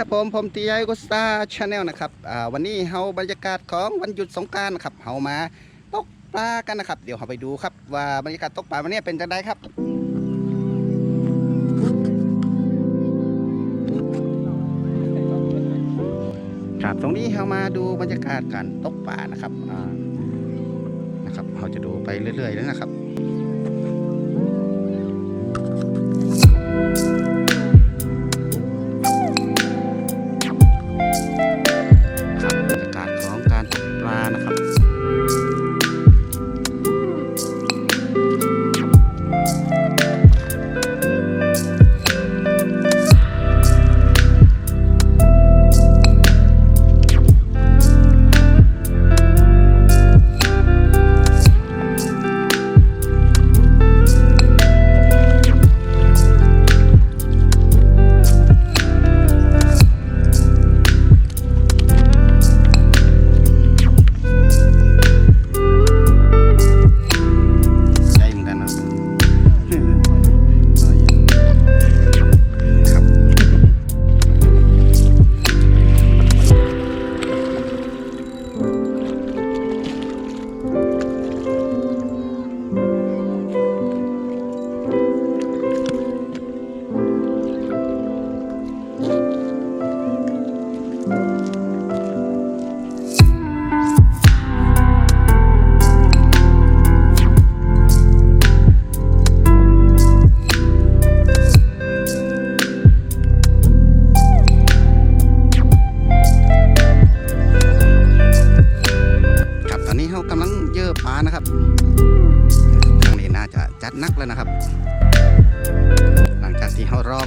ครับผมผมตีไอกุสตาชาแนลนะครับวันนี้เฮาบรรยากาศของวันหยุดสงการนะครับเฮามาตกปลากันนะครับ เดี๋ยวเราไปดูครับว่าบรรยากาศตกปลาวันนี้เป็นจังไดครับครับตรงนี้เรามาดูบรรยากาศการตกปลานะครับนะครับเราจะดูไปเรื่อยๆแล้วนะครับ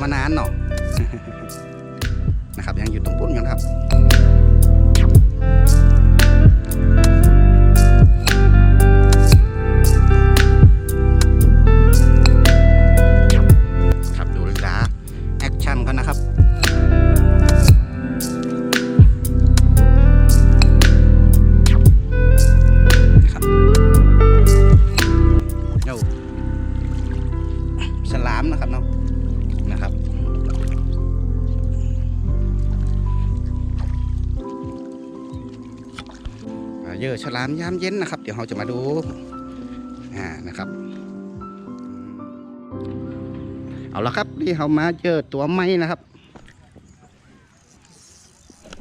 มานานเนาะ อ่าเฉลามยามเย็นนะครับ เดี๋ยวเราจะมาดูอ่านะครับ เอาละครับนี่เรามาเจอตัวไม้นะครับ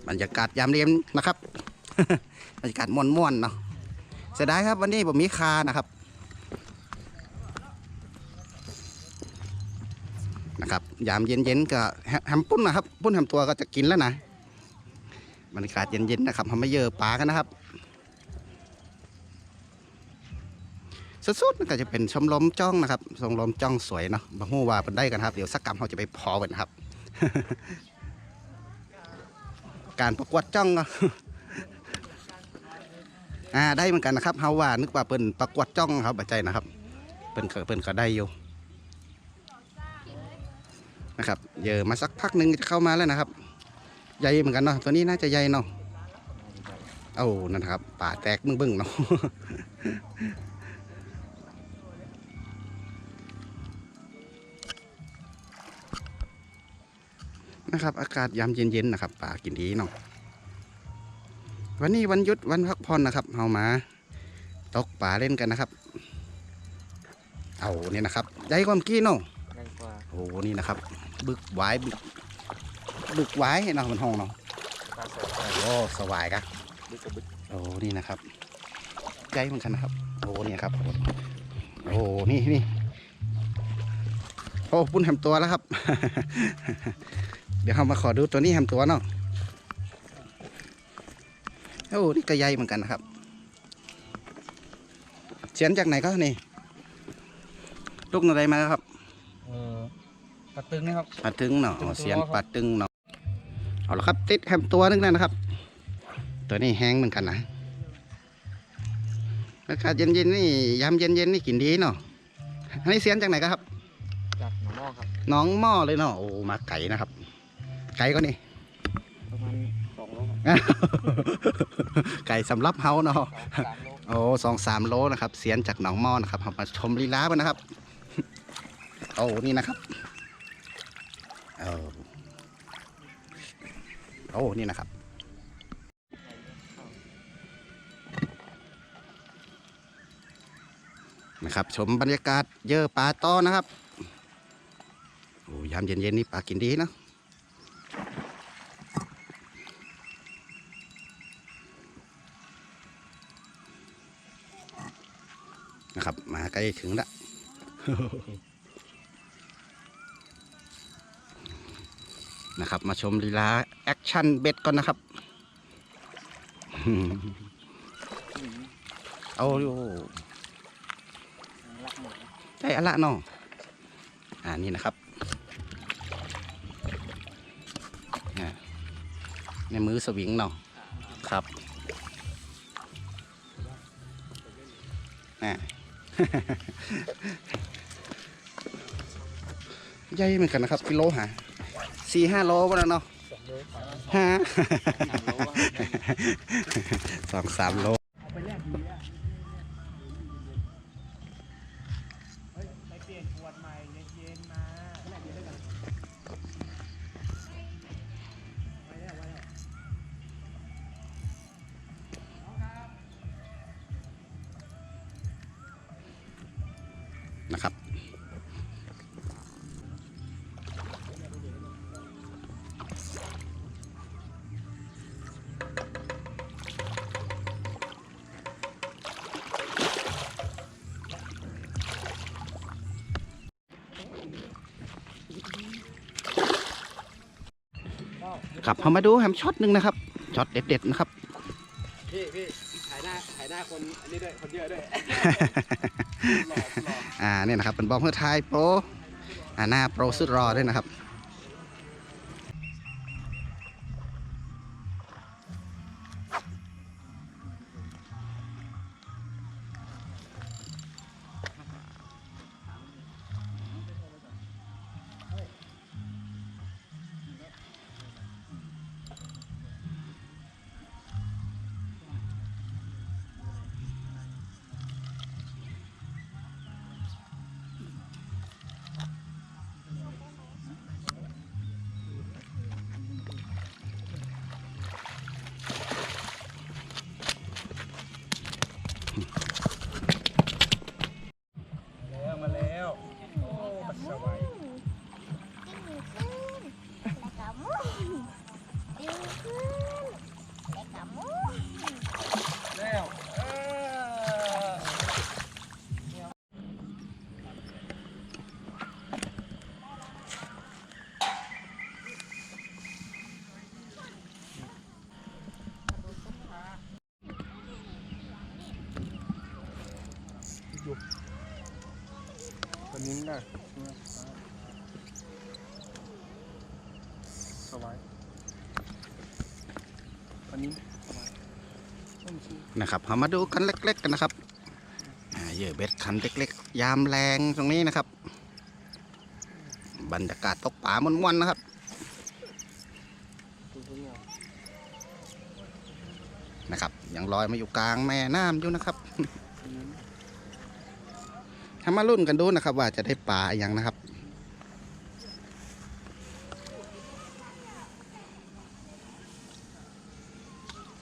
บรรยากาศยามเย็นนะครับ บรรยากาศม่วนๆเนาะเสียดายครับวันนี้ผมมีคานะครับนะครับยามเย็นๆก็แฮแฮมปุ้นนะครับ ปุ้นแฮมตัวก็จะกินแล้วนะบรรยากาศเย็นๆนะครับทำมาเยอะปลากันนะครับ สุดมันก็จะเป็นชมรมจ้องนะครับชมรมจ้องสวยเนาะบางหูว่าเป็นได้กันครับ เดี๋ยวสักกรรมเขาจะไปพอกันครับ การประกวดจ้องก็อ่าได้เหมือนกันนะครับเฮาว่านึกว่าเปิ้นประกวดจ้องครับบัจใจนะครับเปิ้นก็เปิ้นก็ได้อยู่นะครับเยอะมาสักพักหนึ่งจะเข้ามาแล้วนะครับ ใหญ่เหมือนกันเนาะตัวนี้น่าจะใหญ่เนาะเอานั่นนะครับ ป่าแตกมึงบึ้งเนาะ นะครับ อากาศยามเย็นๆนะครับป่ากินดีเนาะวันนี้วันหยุดวันพักผ่อนนะครับเรามาตกป่าเล่นกันนะครับ เอาเนี่ยนะครับใหญ่กว่าเมื่อกี้เนาะง่ายกว่าโอ้โหนี่นะครับ บึกหวายบึกบึกหวายเนาะมันห้องเนาะปลาสดใส่โอ้สวายครับบึกกับบึกโอ้นี่นะครับใหญ่เหมือนกันนะครับโอ้เนี่ยครับโอ้นี่นี่โอ้ปุ้นแฮมตัวแล้วครับ เดี๋ยวเรามาขอดูตัวนี้แฮมตัวเนาะโอ้นี่ก็ใหญ่เหมือนกันนะครับเสียนจากไหนก็นี่ลูกอะไรมาครับเออปลาตึงนี่ครับปลาตึงเนาะตึงตัวเสียนครับปลาตึงเนาะเอาละครับ ติดแฮมตัวนึงแล้วนะครับ ตัวนี้แห้งเหมือนกันนะอากาศเย็นๆนี่ยามเย็นๆนี่กินดีเนาะอันนี้เสียนจากไหนครับจากหนองมอกครับน้องหม้อเลยเนาะโอ้มาไก่นะครับ ไก่ก็นี่ประมาณสองโลครับไก่สำหรับเฮาเนาะสองสามโลโอ้สองสามโลนะครับเสียนจากหนองหม้อนะครับเอามาชมลีลาบ้างนะครับ โอ้นี่นะครับเออโอ้นี่นะครับ นะครับ ชมบรรยากาศเยอะปลาต้อนะครับโอ้ยามเย็นๆนี่ปลากินดีนะนะครับ มา ใกล้ถึงละนะครับ มาชมลีลาแอคชั่นเบ็ดก่อนนะครับ เอาอยู่ได้อะละเนาะอ่านี่นะครับอ่าในมือสวิงเนาะครับ อ่า ใหญ่เหมือนกันนะครับกิโลหาสี่ห้าโลวะเนาะสองโลห้าสามโลอะสองสามโล ครับเรามาดูแฮมช็อตหนึ่งนะครับช็อตเด็ดๆนะครับพี่พี่ถ่ายหน้าถ่ายหน้าคนอันนี้ด้วยคนเยอะด้วยหล่อหล่ออ่าเนี่ยนะครับเป็นบอมเพื่อไทยโปรอ่าหน้าโปรสุดรอด้วยนะครับ นี้นะครับเรามาดูกันเล็ก ๆ กันนะครับเยื่อเบ็ดคันเล็ก ๆ ยามแรงตรงนี้นะครับ บรรยากาศตกป่ามวนๆนะครับนะครับยังลอยมาอยู่กลางแม่น้ำอยู่นะครับถ้ามารุ่นกันดูนะครับ ว่าจะได้ปลาอย่างนะครับ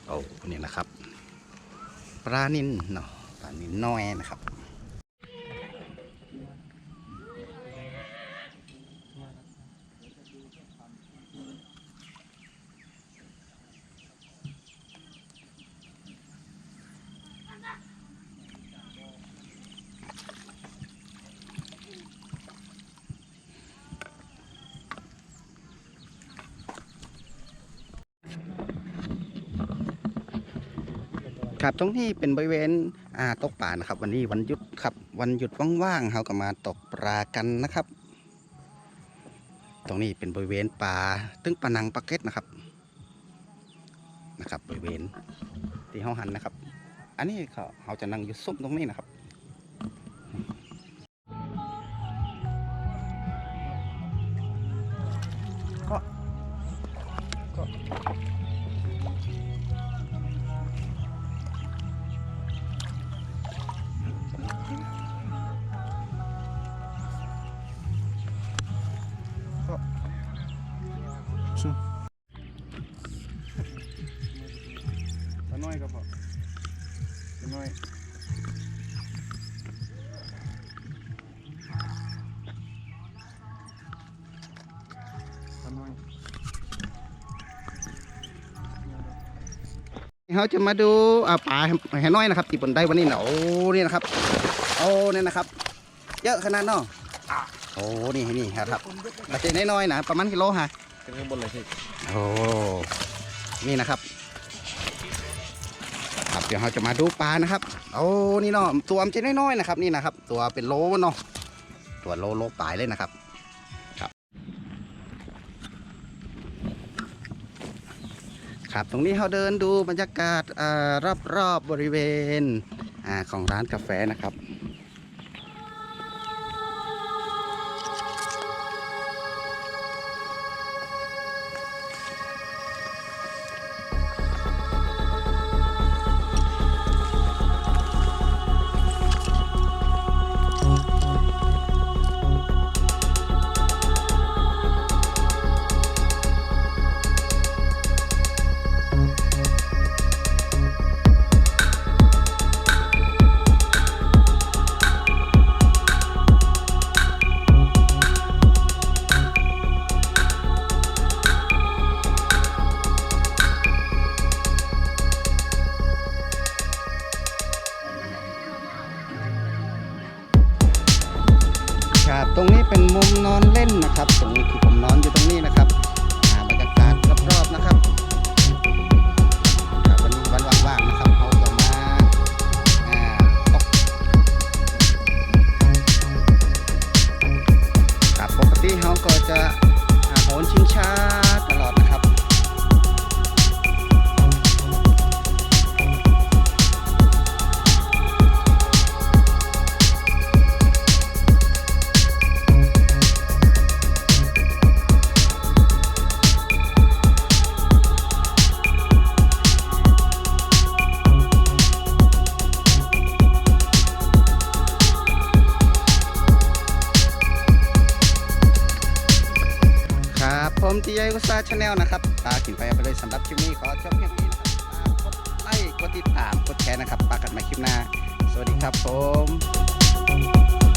โอ้นี่นะครับปลานินเนาะปลานินน้อยนะครับ ครับตรงนี้เป็นบริเวณอ่าตกปลานะครับ วันนี้วันหยุดครับ วันหยุดว่างๆเขาก็มาตกปลากันนะครับ ตรงนี้เป็นบริเวณป่าตึ้งปะนังปะเก็ตนะครับนะครับบริเวณที่เขาหันนะครับ อันนี้เขาเขาจะนั่งอยู่ซุ้มตรงนี้นะครับ น้อยก็พอน้อยเขาจะมาดูอ่าปลาแห่น้อยนะครับที่บนได้วันนี้เนาะนี่นะครับโอ้นี่นะครับ เยอะขนาดนาะโอ้นี่นี่ครับอาจจะน้อยๆนะประมาณกี่โลฮะขึ้นางบนเลยพี่โอ้นี่นะครับ เดี๋ยวเราจะมาดูปลานะครับโอ้นี่เนาะตัวมันจะน้อยๆนะครับ นี่นะครับ ตัวเป็นโลเนาะตัวโลโลปลายเลยนะครับครับตรงนี้เราเดินดูบรรยากาศรอบรอบๆบริเวณอาของร้านกาแฟนะครับ ชาแนลนะครับปากินไปไปเลยสำหรับคลิปนี้ขอจบเพียงนี้นะครับกดไลค์กดติดตามกดแชร์นะครับปลากันมาคลิปหน้า สวัสดีครับผม